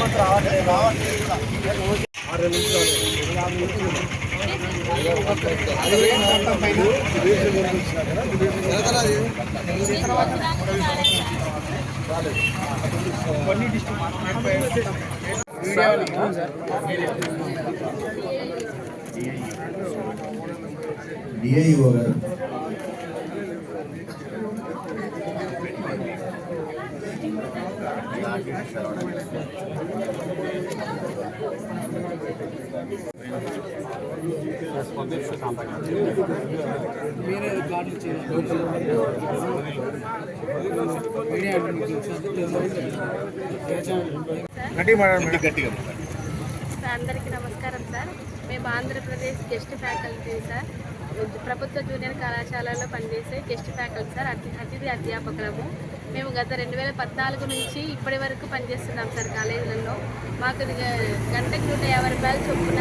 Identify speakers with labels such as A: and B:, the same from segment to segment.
A: Month రావట్లేదు ఆరు నిమిషాలు యాభై నిమిషాలు అది మొత్తం
B: సార్ అందరికీ నమస్కారం సార్. మేము ఆంధ్రప్రదేశ్ గెస్ట్ ఫ్యాకల్టీ సార్. ప్రభుత్వ జూనియర్ కళాశాలలో పనిచేసే గెస్ట్ ఫ్యాకల్టీ సార్ అతి అతిథి అధ్యాపకులము. మేము గత రెండు వేల పద్నాలుగు నుంచి ఇప్పటి వరకు పనిచేస్తున్నాం సార్ కాలేజీలలో. మాకు గంటకి నూట యాభై రూపాయలు చొప్పున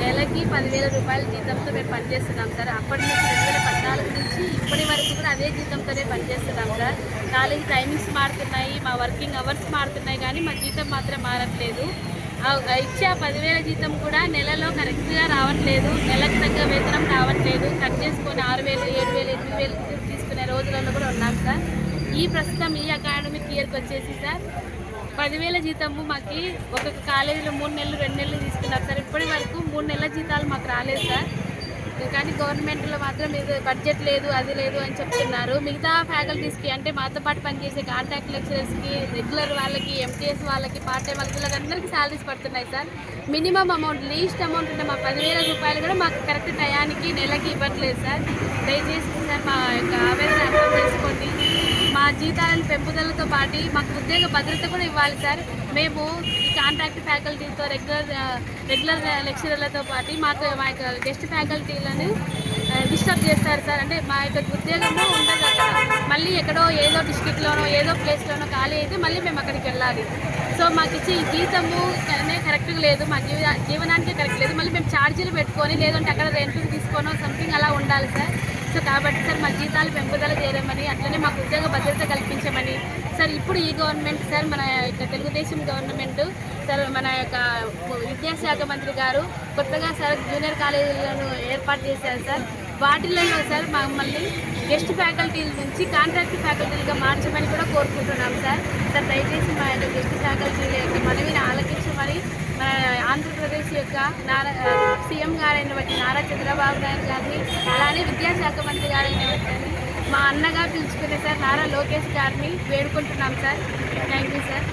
B: నెలకి పదివేల రూపాయల జీతంతో మేము పనిచేస్తున్నాం సార్. అప్పటి నుంచి రెండు వేల పద్నాలుగు నుంచి ఇప్పటి వరకు కూడా అదే జీతంతోనే పనిచేస్తున్నాం సార్. కాలేజీ టైమింగ్స్ మారుతున్నాయి మా వర్కింగ్ అవర్స్ మారుతున్నాయి కానీ మా జీతం మాత్రం మారట్లేదు. ఇచ్చే ఆ పదివేల జీతం కూడా నెలలో కరెక్ట్గా రావట్లేదు నెలకు తగ్గ వేతనం రావట్లేదు కట్ చేసుకొని ఆరు వేలు ఏడు వేలు ఎనిమిది వేలు తీసుకునే రోజులలో కూడా ఉన్నాం సార్. ఈ ప్రస్తుతం ఈ అకాడమిక్ ఇయర్కి వచ్చేసి సార్ పదివేల జీతము మాకు ఒక్కొక్క కాలేజీలో మూడు నెలలు రెండు నెలలు తీసుకున్నారు సార్. ఇప్పటి వరకు మూడు నెలల జీతాలు మాకు రాలేదు సార్. కానీ గవర్నమెంట్లో మాత్రం ఇది బడ్జెట్ లేదు అది లేదు అని చెప్తున్నారు. మిగతా ఫ్యాకల్టీస్కి అంటే మాతో పాటు పనిచేసే కాంటాక్ట్ లెక్చరర్స్కి రెగ్యులర్ వాళ్ళకి ఎంటీఎస్ వాళ్ళకి పార్ట్ టైం వాళ్ళకి వీళ్ళందరికీ శాలరీస్ పడుతున్నాయి sir. Minimum amount least amount ఉన్న మా పదివేల రూపాయలు కూడా మాకు కరెక్ట్ టయానికి నెలకి ఇవ్వట్లేదు సార్. దయచేసి సార్ మా యొక్క ఆవేదన అర్థం చేసుకోండి మా జీతాలను పెంపుదలతో పాటు మాకు ఉద్యోగ భద్రత కూడా ఇవ్వాలి సార్. మేము ఈ కాంట్రాక్ట్ ఫ్యాకల్టీతో రెగ్యులర్ రెగ్యులర్ లెక్చరర్లతో పాటు మాకు మా యొక్క గెస్ట్ ఫ్యాకల్టీలను డిస్టర్బ్ చేస్తారు సార్. అంటే మా యొక్క ఉద్యోగము ఉండదు అక్కడ. మళ్ళీ ఎక్కడో ఏదో డిస్టిక్లోనో ఏదో ప్లేస్లోనో ఖాళీ అయితే మళ్ళీ మేము అక్కడికి వెళ్ళాలి. సో మాకు ఇచ్చే ఈ జీతము అనే కరెక్ట్గా లేదు. మా జీవ జీవనానికి కరెక్ట్ లేదు. మళ్ళీ మేము ఛార్జీలు పెట్టుకొని లేదంటే అక్కడ రెంట్కి తీసుకోనో సంథింగ్ అలా ఉండాలి సార్. సో కాబట్టి సార్ మా జీతాలు పెంపుదల చేయమని అట్లనే మాకు ఉద్యోగ భద్రత కల్పించమని. సార్ ఇప్పుడు ఈ గవర్నమెంట్ సార్ మన యొక్క తెలుగుదేశం గవర్నమెంట్ సార్ మన యొక్క విద్యాశాఖ మంత్రి గారు కొత్తగా సార్ జూనియర్ కాలేజీలను ఏర్పాటు చేశారు సార్. వాటిలలో సార్ మమ్మల్ని గెస్ట్ ఫ్యాకల్టీల నుంచి కాంట్రాక్ట్ ఫ్యాకల్టీలుగా మార్చమని కూడా కోరుకుంటున్నాం సార్. సార్ దయచేసి మా యొక్క గెస్ట్ ఫ్యాకల్టీల యొక్క మనవి ఆంధ్రప్రదేశ్ యొక్క నారా సీఎం గారైనటువంటి నారా చంద్రబాబు నాయుడు గారిని అలానే విద్యాశాఖ మంత్రి గారైనటువంటి మా అన్నగా పిలుచుకునే సార్ నారా లోకేష్ గారిని వేడుకుంటున్నాం సార్. Thank you sir.